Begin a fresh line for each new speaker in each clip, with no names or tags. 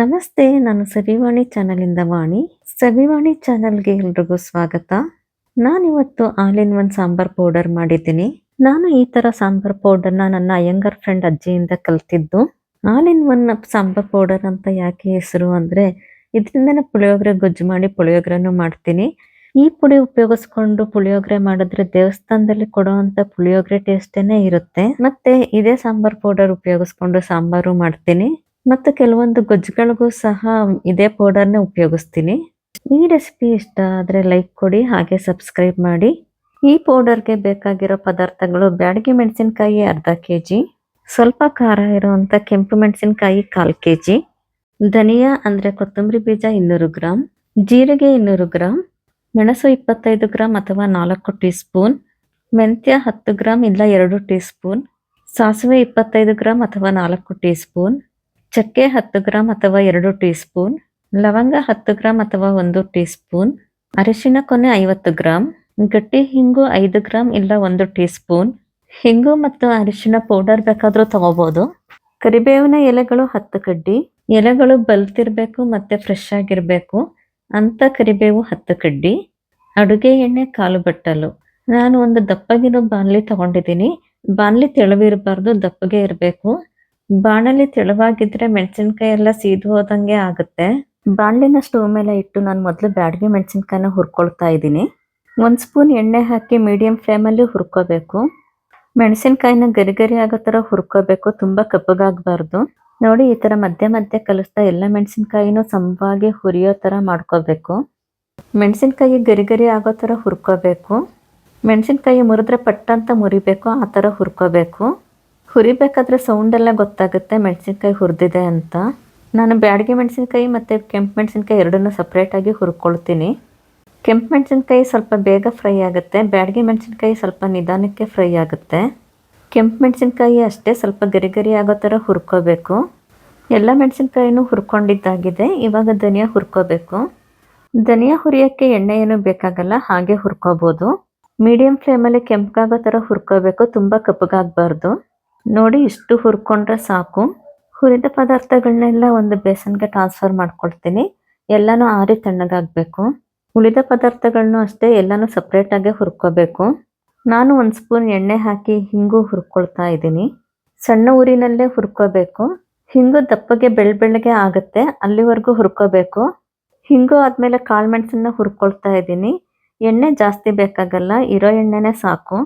ನಮಸ್ತೆ, ನಾನು ಸವಿವಾಣಿ ಚಾನಲಿಂದ ವಾಣಿ. ಸವಿವಾಣಿ ಚಾನಲ್ಗೆ ಎಲ್ರಿಗೂ ಸ್ವಾಗತ. ನಾನಿವತ್ತು all in one sambar powder ಮಾಡಿದ್ದೀನಿ. ನಾನು ಈ ತರ ಸಾಂಬಾರ್ ಪೌಡರ್ನ ನನ್ನ ಅಯ್ಯಂಗರ್ ಫ್ರೆಂಡ್ ಅಜ್ಜಿಯಿಂದ ಕಲ್ತಿದ್ದು. All in one sambar powder ಅಂತ ಯಾಕೆ ಹೆಸರು ಅಂದ್ರೆ, ಇದರಿಂದನೇ ಪುಳಿಯೋಗರೆ ಗೊಜ್ಜು ಮಾಡಿ ಪುಳಿಯೋಗರೆನೂ ಮಾಡ್ತೀನಿ. ಈ ಪುಡಿ ಉಪಯೋಗಿಸ್ಕೊಂಡು ಪುಳಿಯೋಗರೆ ಮಾಡಿದ್ರೆ ದೇವಸ್ಥಾನದಲ್ಲಿ ಕೊಡುವಂತ ಪುಳಿಯೋಗರೆ ಟೇಸ್ಟೇನೆ ಇರುತ್ತೆ. ಮತ್ತೆ ಇದೇ ಸಾಂಬಾರ್ ಪೌಡರ್ ಉಪಯೋಗಿಸ್ಕೊಂಡು ಸಾಂಬಾರು ಮಾಡ್ತೀನಿ. ಮತ್ತು ಕೆಲವೊಂದು ಗೊಜ್ಜುಗಳಿಗೂ ಸಹ ಇದೇ ಪೌಡರ್ನೇ ಉಪಯೋಗಿಸ್ತೀನಿ. ಈ ರೆಸಿಪಿ ಇಷ್ಟ ಆದರೆ ಲೈಕ್ ಕೊಡಿ, ಹಾಗೆ ಸಬ್ಸ್ಕ್ರೈಬ್ ಮಾಡಿ. ಈ ಪೌಡರ್ಗೆ ಬೇಕಾಗಿರೋ ಪದಾರ್ಥಗಳು ಬ್ಯಾಡಗಿ ಮೆಣಸಿನಕಾಯಿ ಅರ್ಧ ಕೆ ಜಿ ಸ್ವಲ್ಪ ಖಾರ ಇರುವಂಥ ಕೆಂಪು ಮೆಣಸಿನಕಾಯಿ ಕಾಲು ಕೆ ಜಿ ಧನಿಯಾ ಅಂದರೆ ಕೊತ್ತಂಬರಿ ಬೀಜ ಇನ್ನೂರು ಗ್ರಾಮ್ ಜೀರಿಗೆ ಇನ್ನೂರು ಗ್ರಾಮ್ ಮೆಣಸು ಇಪ್ಪತ್ತೈದು ಗ್ರಾಮ್ ಅಥವಾ ನಾಲ್ಕು ಟೀ ಸ್ಪೂನ್ ಮೆಂತ್ಯ ಹತ್ತು ಗ್ರಾಮ್ ಇಲ್ಲ ಎರಡು ಟೀ ಸ್ಪೂನ್ ಸಾಸಿವೆ ಇಪ್ಪತ್ತೈದು ಗ್ರಾಮ್ ಅಥವಾ ನಾಲ್ಕು ಟೀ ಸ್ಪೂನ್ ಚಕ್ಕೆ ಹತ್ತು ಗ್ರಾಮ್ ಅಥವಾ ಎರಡು ಟೀ ಸ್ಪೂನ್ ಲವಂಗ ಹತ್ತು ಗ್ರಾಮ್ ಅಥವಾ ಒಂದು ಟೀ ಸ್ಪೂನ್ ಅರಿಶಿನ ಕೊನೆ ಐವತ್ತು ಗ್ರಾಮ್ ಗಟ್ಟಿ ಹಿಂಗು ಐದು ಗ್ರಾಮ್ ಇಲ್ಲ ಒಂದು ಟೀ ಸ್ಪೂನ್ ಹಿಂಗು ಮತ್ತು ಅರಿಶಿನ ಪೌಡರ್ ಬೇಕಾದರೂ ತಗೋಬಹುದು ಕರಿಬೇವಿನ ಎಲೆಗಳು ಹತ್ತು ಕಡ್ಡಿ, ಎಲೆಗಳು ಬಲ್ತಿರ್ಬೇಕು ಮತ್ತೆ ಫ್ರೆಶ್ ಆಗಿರ್ಬೇಕು, ಅಂತ ಕರಿಬೇವು ಹತ್ತು ಕಡ್ಡಿ, ಅಡುಗೆ ಎಣ್ಣೆ ಕಾಲು ಬಟ್ಟಲು. ನಾನು ಒಂದು ದಪ್ಪಗಿರೋ ಬಾಣಲಿ ತಗೊಂಡಿದ್ದೀನಿ. ಬಾಣಲಿ ತೆಳುವಿರಬಾರ್ದು, ದಪ್ಪಗೆ ಇರಬೇಕು. ಬಾಣಲಿ ತೆಳುವಾಗಿದ್ರೆ ಮೆಣಸಿನ್ಕಾಯಿ ಎಲ್ಲ ಸೀದು ಹೋದಂಗೆ ಆಗುತ್ತೆ. ಬಾಣಲಿನ ಸ್ಟವ್ ಮೇಲೆ ಇಟ್ಟು ನಾನು ಮೊದಲು ಬ್ಯಾಡಗಿ ಮೆಣಸಿನ್ಕಾಯಿನ ಹುರ್ಕೊಳ್ತಾ ಇದ್ದೀನಿ. ಒಂದು ಸ್ಪೂನ್ ಎಣ್ಣೆ ಹಾಕಿ ಮೀಡಿಯಂ ಫ್ಲೇಮಲ್ಲಿ ಹುರ್ಕೋಬೇಕು. ಮೆಣಸಿನ್ಕಾಯಿನ ಗರಿ ಗರಿ ಆಗೋ ಥರ ಹುರ್ಕೋಬೇಕು, ತುಂಬ ಕಪ್ಪಗಾಗಬಾರ್ದು. ನೋಡಿ, ಈ ಥರ ಮಧ್ಯೆ ಮಧ್ಯೆ ಕಲಿಸ್ತಾ ಎಲ್ಲ ಮೆಣಸಿನ್ಕಾಯಿನೂ ಸಮವಾಗಿ ಹುರಿಯೋ ಥರ ಮಾಡ್ಕೋಬೇಕು. ಮೆಣಸಿನ್ಕಾಯಿ ಗರಿ ಗರಿ ಆಗೋ ಥರ ಹುರ್ಕೋಬೇಕು. ಮೆಣಸಿನ್ಕಾಯಿ ಮುರಿದ್ರೆ ಪಟ್ಟ ಅಂತ ಮುರಿಬೇಕು, ಆ ಥರ ಹುರ್ಕೋಬೇಕು. ಹುರಿಬೇಕಾದ್ರೆ ಸೌಂಡೆಲ್ಲ ಗೊತ್ತಾಗುತ್ತೆ, ಮೆಣಸಿನ್ಕಾಯಿ ಹುರಿದಿದೆ ಅಂತ. ನಾನು ಬ್ಯಾಡಿಗೆ ಮೆಣಸಿನ್ಕಾಯಿ ಮತ್ತು ಕೆಂಪು ಮೆಣಸಿನ್ಕಾಯಿ ಎರಡನ್ನೂ ಸಪ್ರೇಟಾಗಿ ಹುರ್ಕೊಳ್ತೀನಿ. ಕೆಂಪು ಮೆಣಸಿನ್ಕಾಯಿ ಸ್ವಲ್ಪ ಬೇಗ ಫ್ರೈ ಆಗುತ್ತೆ, ಬ್ಯಾಡಿಗೆ ಮೆಣಸಿನ್ಕಾಯಿ ಸ್ವಲ್ಪ ನಿಧಾನಕ್ಕೆ ಫ್ರೈ ಆಗುತ್ತೆ. ಕೆಂಪು ಮೆಣಸಿನ್ಕಾಯಿ ಅಷ್ಟೇ ಸ್ವಲ್ಪ ಗರಿ ಗರಿ ಆಗೋ ಥರ ಹುರ್ಕೋಬೇಕು. ಎಲ್ಲ ಮೆಣಸಿನ್ಕಾಯಿನೂ ಹುರ್ಕೊಂಡಿದ್ದಾಗಿದೆ, ಇವಾಗ ಧನಿಯಾ ಹುರ್ಕೋಬೇಕು. ಧನಿಯಾ ಹುರಿಯೋಕ್ಕೆ ಎಣ್ಣೆ ಏನೂ ಬೇಕಾಗಲ್ಲ, ಹಾಗೆ ಹುರ್ಕೋಬೋದು. ಮೀಡಿಯಂ ಫ್ಲೇಮಲ್ಲಿ ಕೆಂಪಗಾಗೋ ಥರ ಹುರ್ಕೋಬೇಕು, ತುಂಬ ಕಪ್ಪಗಾಗಬಾರ್ದು. ನೋಡಿ ಇಷ್ಟು ಹುರ್ಕೊಂಡ್ರೆ ಸಾಕು. ಹುರಿದ ಪದಾರ್ಥಗಳನ್ನೆಲ್ಲ ಒಂದು ಬೇಸನ್ಗೆ ಟ್ರಾನ್ಸ್ಫರ್ ಮಾಡ್ಕೊಳ್ತೀನಿ. ಎಲ್ಲನೂ ಆರಿ ತಣ್ಣಗಾಗಬೇಕು. ಉಳಿದ ಪದಾರ್ಥಗಳನ್ನೂ ಅಷ್ಟೇ ಎಲ್ಲನೂ ಸಪ್ರೇಟಾಗೆ ಹುರ್ಕೋಬೇಕು. ನಾನು ಒಂದು ಸ್ಪೂನ್ ಎಣ್ಣೆ ಹಾಕಿ ಹಿಂಗು ಹುರ್ಕೊಳ್ತಾ ಇದ್ದೀನಿ. ಸಣ್ಣ ಊರಿನಲ್ಲೇ ಹುರ್ಕೋಬೇಕು. ಹಿಂಗು ದಪ್ಪಗೆ ಬೆಳ್ ಬೆಳ್ಳಗೆ ಆಗುತ್ತೆ, ಅಲ್ಲಿವರೆಗೂ ಹುರ್ಕೋಬೇಕು. ಹಿಂಗು ಆದಮೇಲೆ ಕಾಳು ಮೆಣಸನ್ನ ಹುರ್ಕೊಳ್ತಾ ಇದ್ದೀನಿ. ಎಣ್ಣೆ ಜಾಸ್ತಿ ಬೇಕಾಗಲ್ಲ, ಇರೋ ಎಣ್ಣೆನೇ ಸಾಕು.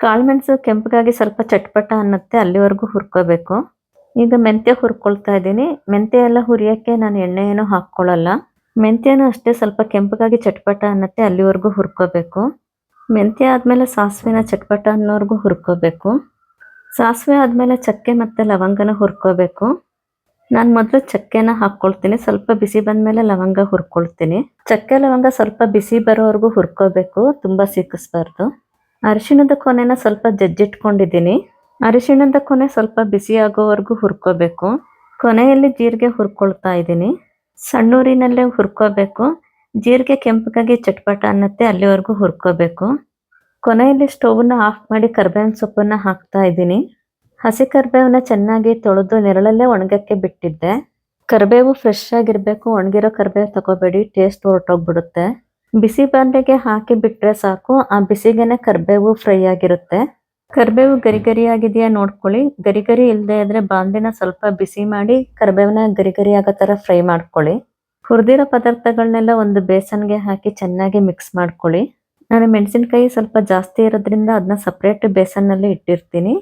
ಕಾಳುಮೆಣಸು ಕೆಂಪಗಾಗಿ ಸ್ವಲ್ಪ ಚಟ್ಪಟ ಅನ್ನತ್ತೆ, ಅಲ್ಲಿವರೆಗೂ ಹುರ್ಕೋಬೇಕು. ಈಗ ಮೆಂತ್ಯ ಹುರ್ಕೊಳ್ತಾ ಇದ್ದೀನಿ. ಮೆಂತ್ಯ ಎಲ್ಲ ಹುರಿಯೋಕ್ಕೆ ನಾನು ಎಣ್ಣೆ ಏನು ಹಾಕ್ಕೊಳ್ಳಲ್ಲ. ಮೆಂತ್ಯನೂ ಅಷ್ಟೇ ಸ್ವಲ್ಪ ಕೆಂಪಗಾಗಿ ಚಟ್ಪಟ ಅನ್ನತ್ತೆ, ಅಲ್ಲಿವರೆಗೂ ಹುರ್ಕೋಬೇಕು. ಮೆಂತ್ಯ ಆದಮೇಲೆ ಸಾಸಿವೆನ ಚಟ್ಪಟ ಅನ್ನೋವರೆಗೂ ಹುರ್ಕೋಬೇಕು. ಸಾಸಿವೆ ಆದಮೇಲೆ ಚಕ್ಕೆ ಮತ್ತು ಲವಂಗನ ಹುರ್ಕೋಬೇಕು. ನಾನು ಮೊದಲು ಚಕ್ಕೆನ ಹಾಕ್ಕೊಳ್ತೀನಿ. ಸ್ವಲ್ಪ ಬಿಸಿ ಬಂದಮೇಲೆ ಲವಂಗ ಹುರ್ಕೊಳ್ತೀನಿ. ಚಕ್ಕೆ, ಲವಂಗ ಸ್ವಲ್ಪ ಬಿಸಿ ಬರೋವರೆಗೂ ಹುರ್ಕೋಬೇಕು. ತುಂಬ ಸಿಕ್ಕಿಸ್ಬಾರ್ದು. ಅರಿಶಿಣದ ಕೊನೆನ ಸ್ವಲ್ಪ ಜಜ್ಜಿಟ್ಕೊಂಡಿದ್ದೀನಿ. ಅರಿಶಿಣದ ಕೊನೆ ಸ್ವಲ್ಪ ಬಿಸಿ ಆಗೋವರೆಗೂ ಹುರ್ಕೋಬೇಕು. ಕೊನೆಯಲ್ಲಿ ಜೀರಿಗೆ ಹುರ್ಕೊಳ್ತಾ ಇದ್ದೀನಿ. ಸಣ್ಣೂರಿನಲ್ಲೇ ಹುರ್ಕೋಬೇಕು. ಜೀರಿಗೆ ಕೆಂಪಗಾಗಿ ಚಟ್ಪಟ ಅನ್ನತ್ತೆ, ಅಲ್ಲಿವರೆಗೂ ಹುರ್ಕೋಬೇಕು. ಕೊನೆಯಲ್ಲಿ ಸ್ಟೌವ್ನ ಆಫ್ ಮಾಡಿ ಕರ್ಬೇವಿನ ಸೊಪ್ಪನ್ನ ಹಾಕ್ತಾ ಇದ್ದೀನಿ. ಹಸಿ ಕರ್ಬೇವನ್ನ ಚೆನ್ನಾಗಿ ತೊಳೆದು ನೆರಳಲ್ಲೇ ಒಣಗಕ್ಕೆ ಬಿಟ್ಟಿದ್ದೆ. ಕರಿಬೇವು ಫ್ರೆಶ್ ಆಗಿರಬೇಕು. ಒಣಗಿರೋ ಕರಿಬೇವು ತಗೋಬೇಡಿ ಟೇಸ್ಟ್ ಹೊರಟೋಗ್ಬಿಡುತ್ತೆ. ಬಿಸಿ ಬಾಂಡೆಗೆ ಹಾಕಿ ಬಿಟ್ರೆ ಸಾಕು. ಆ ಬಿಸಿಗೆನೆ ಕರಿಬೇವು ಫ್ರೈ ಆಗಿರುತ್ತೆ. ಕರಿಬೇವು ಗರಿ ಆಗಿದೆಯಾ ನೋಡ್ಕೊಳ್ಳಿ. ಗರಿ ಗರಿ ಇಲ್ಲದೆ ಇದ್ರೆ ಬಾಂಡೆನ ಸ್ವಲ್ಪ ಬಿಸಿ ಮಾಡಿ ಕರಿಬೇವನ್ನ ಗರಿ ಗರಿ ಆಗೋ ಥರ ಫ್ರೈ ಮಾಡ್ಕೊಳ್ಳಿ. ಹುರಿದಿರೋ ಪದಾರ್ಥಗಳನ್ನೆಲ್ಲ ಒಂದು ಬೇಸನ್ಗೆ ಹಾಕಿ ಚೆನ್ನಾಗಿ ಮಿಕ್ಸ್ ಮಾಡ್ಕೊಳ್ಳಿ. ನಾನು ಮೆಣಸಿನ್ಕಾಯಿ ಸ್ವಲ್ಪ ಜಾಸ್ತಿ ಇರೋದ್ರಿಂದ ಅದನ್ನ ಸಪ್ರೇಟ್ ಬೇಸನ್ನಲ್ಲಿ ಇಟ್ಟಿರ್ತೀನಿ.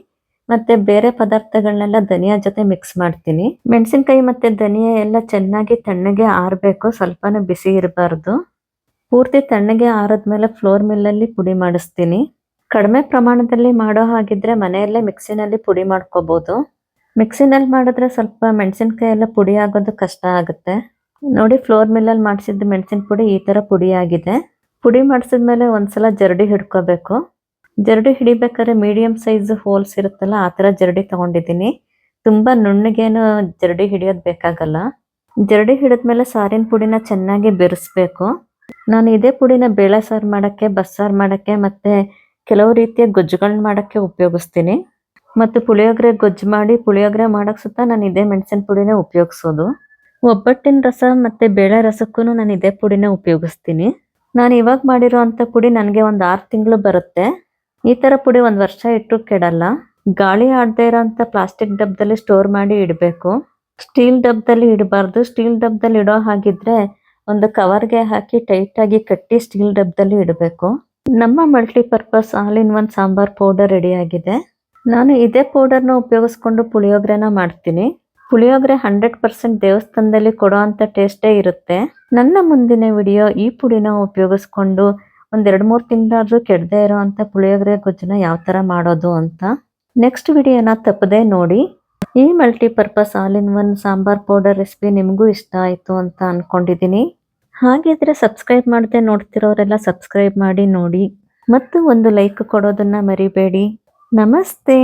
ಮತ್ತೆ ಬೇರೆ ಪದಾರ್ಥಗಳನ್ನೆಲ್ಲ ಧನಿಯಾ ಜೊತೆ ಮಿಕ್ಸ್ ಮಾಡ್ತೀನಿ. ಮೆಣಸಿನ್ಕಾಯಿ ಮತ್ತೆ ಧನಿಯಾ ಎಲ್ಲ ಚೆನ್ನಾಗಿ ತಣ್ಣಗೆ ಆರಬೇಕು. ಸ್ವಲ್ಪನೂ ಬಿಸಿ ಇರಬಾರ್ದು. ಪೂರ್ತಿ ತಣ್ಣಗೆ ಆರದ್ಮೇಲೆ ಫ್ಲೋರ್ ಮಿಲ್ಲಲ್ಲಿ ಪುಡಿ ಮಾಡಿಸ್ತೀನಿ. ಕಡಿಮೆ ಪ್ರಮಾಣದಲ್ಲಿ ಮಾಡೋ ಹಾಗಿದ್ರೆ ಮನೆಯಲ್ಲೇ ಮಿಕ್ಸಿನಲ್ಲಿ ಪುಡಿ ಮಾಡ್ಕೋಬೋದು. ಮಿಕ್ಸಿನಲ್ಲಿ ಮಾಡಿದ್ರೆ ಸ್ವಲ್ಪ ಮೆಣಸಿನ್ಕಾಯಿ ಎಲ್ಲ ಪುಡಿ ಆಗೋದು ಕಷ್ಟ ಆಗುತ್ತೆ. ನೋಡಿ ಫ್ಲೋರ್ ಮಿಲ್ಲಲ್ಲಿ ಮಾಡಿಸಿದ ಮೆಣಸಿನ ಪುಡಿ ಈ ಥರ ಪುಡಿ ಆಗಿದೆ. ಪುಡಿ ಮಾಡಿಸಿದ್ಮೇಲೆ ಒಂದ್ಸಲ ಜರಡಿ ಹಿಡ್ಕೋಬೇಕು. ಜರಡಿ ಹಿಡಿಬೇಕಾದ್ರೆ ಮೀಡಿಯಂ ಸೈಜ್ ಹೋಲ್ಸ್ ಇರುತ್ತಲ್ಲ, ಆ ಥರ ಜರಡಿ ತಗೊಂಡಿದ್ದೀನಿ. ತುಂಬ ನುಣ್ಣಗೇನು ಜರಡಿ ಹಿಡಿಯೋದು ಬೇಕಾಗಲ್ಲ. ಜರಡಿ ಹಿಡಿದ್ಮೇಲೆ ಸಾರಿನ ಪುಡಿನ ಚೆನ್ನಾಗಿ ಬೆರೆಸ್ಬೇಕು. ನಾನು ಇದೇ ಪುಡಿನ ಬೇಳೆ ಸಾರು ಮಾಡೋಕ್ಕೆ, ಬಸ್ಸಾರು ಮಾಡೋಕ್ಕೆ ಮತ್ತೆ ಕೆಲವು ರೀತಿಯ ಗೊಜ್ಜುಗಳನ್ನ ಮಾಡೋಕ್ಕೆ ಉಪಯೋಗಿಸ್ತೀನಿ. ಮತ್ತು ಪುಳಿಯೋಗರೆ ಗೊಜ್ಜು ಮಾಡಿ ಪುಳಿಯೋಗರೆ ಮಾಡೋಕ್ಕೆ ಸುತ್ತ ನಾನು ಇದೇ ಮೆಣಸಿನ ಪುಡಿನೇ ಉಪಯೋಗಿಸೋದು. ಒಬ್ಬಟ್ಟಿನ ರಸ ಮತ್ತು ಬೇಳೆ ರಸಕ್ಕೂ ನಾನು ಇದೇ ಪುಡಿನ ಉಪಯೋಗಿಸ್ತೀನಿ. ನಾನು ಇವಾಗ ಮಾಡಿರೋ ಪುಡಿ ನನಗೆ ಒಂದು ಆರು ತಿಂಗಳು ಬರುತ್ತೆ. ಈ ಥರ ಪುಡಿ ಒಂದು ವರ್ಷ ಇಟ್ಟರು ಕೆಡಲ್ಲ. ಗಾಳಿ ಆಡದೇ ಇರೋಂಥ ಪ್ಲಾಸ್ಟಿಕ್ ಡಬ್ಬದಲ್ಲಿ ಸ್ಟೋರ್ ಮಾಡಿ ಇಡಬೇಕು. ಸ್ಟೀಲ್ ಡಬ್ಬದಲ್ಲಿ ಇಡಬಾರ್ದು. ಸ್ಟೀಲ್ ಡಬ್ಬದಲ್ಲಿ ಇಡೋ ಹಾಗಿದ್ರೆ ಒಂದು ಕವರ್ಗೆ ಹಾಕಿ ಟೈಟಾಗಿ ಕಟ್ಟಿ ಸ್ಟೀಲ್ ಡಬ್ಬದಲ್ಲಿ ಇಡಬೇಕು. ನಮ್ಮ multipurpose all in one sambar powder ready ಆಗಿದೆ. ನಾನು ಇದೇ ಪೌಡರ್ನ ಉಪಯೋಗಿಸ್ಕೊಂಡು ಪುಳಿಯೋಗರೆನ ಮಾಡ್ತೀನಿ. ಪುಳಿಯೋಗರೆ ಹಂಡ್ರೆಡ್ ಪರ್ಸೆಂಟ್ ದೇವಸ್ಥಾನದಲ್ಲಿ ಕೊಡೋ ಟೇಸ್ಟೇ ಇರುತ್ತೆ. ನನ್ನ ಮುಂದಿನ ವಿಡಿಯೋ ಈ ಪುಡಿನ ಉಪಯೋಗಿಸ್ಕೊಂಡು ಒಂದೆರಡು ಮೂರು ತಿಂಗಳಾದ್ರೂ ಕೆಡದೆ ಇರೋ ಅಂಥ ಪುಳಿಯೋಗರೆ ಗೊಜ್ಜನ್ನ ಯಾವ ಥರ ಮಾಡೋದು ಅಂತ. ನೆಕ್ಸ್ಟ್ ವಿಡಿಯೋನ ತಪ್ಪದೆ ನೋಡಿ. ಈ multipurpose all in one sambar powder recipe ನಿಮಗೂ ಇಷ್ಟ ಆಯಿತು ಅಂತ ಅಂದ್ಕೊಂಡಿದ್ದೀನಿ ಹಾಗಿದ್ರೆ ಸಬ್ಸ್ಕ್ರೈಬ್ ಮಾಡದೆ ನೋಡ್ತಿರೋರೆಲ್ಲ ಸಬ್ಸ್ಕ್ರೈಬ್ ಮಾಡಿ ನೋಡಿ. ಮತ್ತು ಒಂದು ಲೈಕ್ ಕೊಡೋದನ್ನ ಮರಿಬೇಡಿ. ನಮಸ್ತೆ!